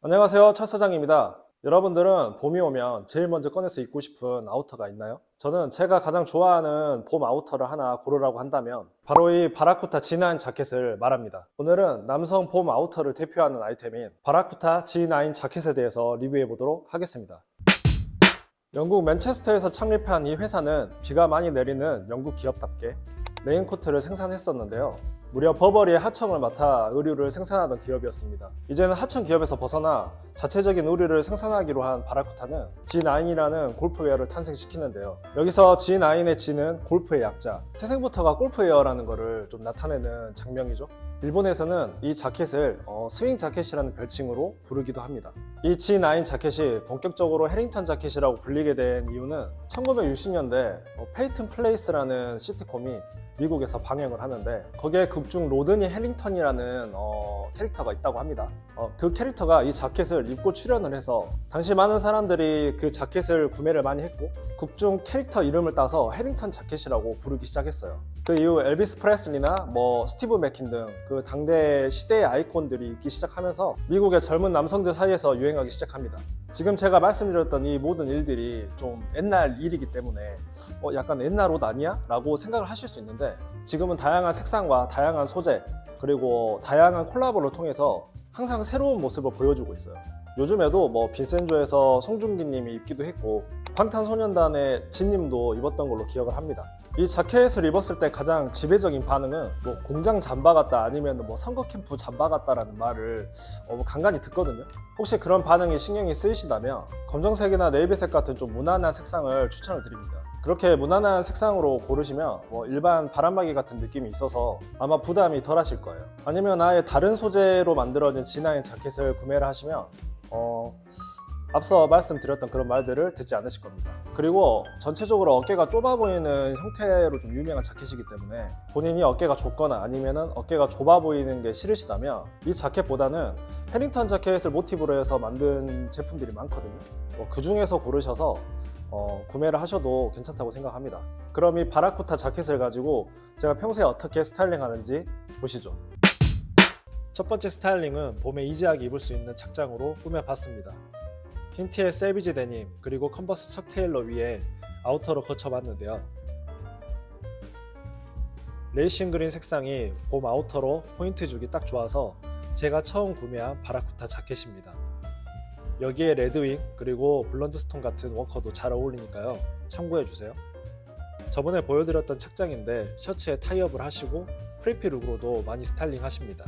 안녕하세요. 차 사장입니다. 여러분들은 봄이 오면 제일 먼저 꺼내서 입고 싶은 아우터가 있나요? 저는 제가 가장 좋아하는 봄 아우터를 하나 고르라고 한다면 바로 이 바라쿠타 G9 자켓을 말합니다. 오늘은 남성 봄 아우터를 대표하는 아이템인 바라쿠타 G9 자켓에 대해서 리뷰해 보도록 하겠습니다. 영국 맨체스터에서 창립한 이 회사는 비가 많이 내리는 영국 기업답게 레인코트를 생산했었는데요. 무려 버버리의 하청을 맡아 의류를 생산하던 기업이었습니다. 이제는 하청 기업에서 벗어나 자체적인 의류를 생산하기로 한 바라쿠타는 G9이라는 골프웨어를 탄생시키는데요. 여기서 G9의 G는 골프의 약자, 태생부터가 골프웨어라는 것을 좀 나타내는 장면이죠. 일본에서는 이 자켓을 어, 스윙 자켓이라는 별칭으로 부르기도 합니다. 이 G9 자켓이 본격적으로 해링턴 자켓이라고 불리게 된 이유는 1960년대 페이튼 플레이스라는 시트콤이 미국에서 방영을 하는데 거기에 극중 로드니 해링턴이라는 어, 캐릭터가 있다고 합니다. 어, 그 캐릭터가 이 자켓을 입고 출연을 해서 당시 많은 사람들이 그 자켓을 구매를 많이 했고 극중 캐릭터 이름을 따서 해링턴 자켓이라고 부르기 시작했어요. 그 이후 엘비스 프레슬리나 뭐 스티브 맥킨 등 그 당대 시대의 아이콘들이 있기 시작하면서 미국의 젊은 남성들 사이에서 유행하기 시작합니다. 지금 제가 말씀드렸던 이 모든 일들이 좀 옛날 일이기 때문에 어, 약간 옛날 옷 아니야? 라고 생각을 하실 수 있는데 지금은 다양한 색상과 다양한 소재 그리고 다양한 콜라보를 통해서 항상 새로운 모습을 보여주고 있어요. 요즘에도 뭐 빈센조에서 송중기님이 입기도 했고 방탄소년단의 진님도 입었던 걸로 기억을 합니다. 이 자켓을 입었을 때 가장 지배적인 반응은 뭐 공장 잠바 같다 아니면 뭐 선거 캠프 잠바 같다라는 말을 어, 뭐 간간히 듣거든요. 혹시 그런 반응이 신경이 쓰이시다면 검정색이나 네이비색 같은 좀 무난한 색상을 추천을 드립니다. 그렇게 무난한 색상으로 고르시면 뭐 일반 바람막이 같은 느낌이 있어서 아마 부담이 덜 하실 거예요. 아니면 아예 다른 소재로 만들어진 진화인 자켓을 구매를 하시면 어, 앞서 말씀드렸던 그런 말들을 듣지 않으실 겁니다. 그리고 전체적으로 어깨가 좁아 보이는 형태로 좀 유명한 자켓이기 때문에 본인이 어깨가 좁거나 아니면은 어깨가 좁아 보이는 게 싫으시다면 이 자켓보다는 해링턴 자켓을 모티브로 해서 만든 제품들이 많거든요. 그 중에서 고르셔서 어, 구매를 하셔도 괜찮다고 생각합니다. 그럼 이 바라쿠타 자켓을 가지고 제가 평소에 어떻게 스타일링 하는지 보시죠. 첫 번째 스타일링은 봄에 이지하게 입을 수 있는 착장으로 꾸며봤습니다. 흰티에 세비지 데님 그리고 컨버스 척 테일러 위에 아우터로 거쳐봤는데요. 레이싱 그린 색상이 봄 아우터로 포인트 주기 딱 좋아서 제가 처음 구매한 바라쿠타 자켓입니다. 여기에 레드윙 그리고 블런드스톤 같은 워커도 잘 어울리니까요. 참고해 주세요. 저번에 보여드렸던 착장인데 셔츠에 타이업을 하시고 프리피 룩으로도 많이 스타일링 하십니다.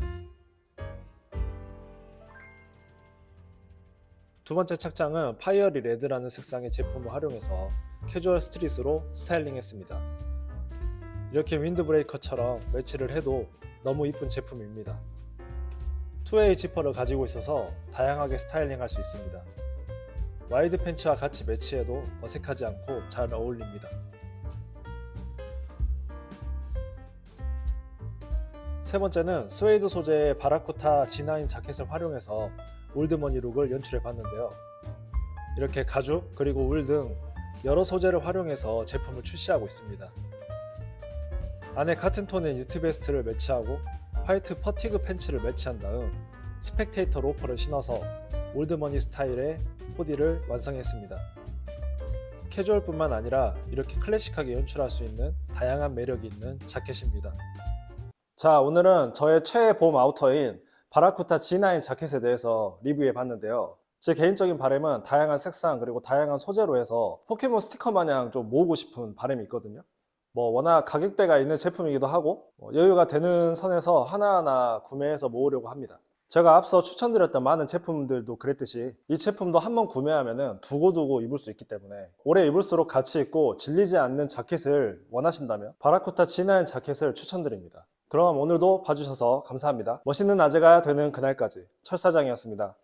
두 번째 착장은 파이어리 레드라는 색상의 제품을 활용해서 캐주얼 스트릿으로 스타일링 했습니다. 이렇게 윈드브레이커처럼 매치를 해도 너무 이쁜 제품입니다. 2웨이 지퍼를 가지고 있어서 다양하게 스타일링 할 수 있습니다. 와이드 팬츠와 같이 매치해도 어색하지 않고 잘 어울립니다. 세 번째는 스웨이드 소재의 바라쿠타 G9 자켓을 활용해서 올드머니 룩을 연출해 봤는데요. 이렇게 가죽 그리고 울 등 여러 소재를 활용해서 제품을 출시하고 있습니다. 안에 같은 톤의 니트 베스트를 매치하고 화이트 퍼티그 팬츠를 매치한 다음 스펙테이터 로퍼를 신어서 올드머니 스타일의 코디를 완성했습니다. 캐주얼뿐만 아니라 이렇게 클래식하게 연출할 수 있는 다양한 매력이 있는 자켓입니다. 자, 오늘은 저의 최애 봄 아우터인 바라쿠타 G9 자켓에 대해서 리뷰해 봤는데요. 제 개인적인 바람은 다양한 색상 그리고 다양한 소재로 해서 포켓몬 스티커 마냥 좀 모으고 싶은 바람이 있거든요. 뭐 워낙 가격대가 있는 제품이기도 하고 뭐 여유가 되는 선에서 하나하나 구매해서 모으려고 합니다. 제가 앞서 추천드렸던 많은 제품들도 그랬듯이 이 제품도 한번 구매하면 두고두고 입을 수 있기 때문에 오래 입을수록 가치 있고 질리지 않는 자켓을 원하신다면 바라쿠타 G9 자켓을 추천드립니다. 그럼 오늘도 봐주셔서 감사합니다. 멋있는 아재가 되는 그날까지 철사장이었습니다.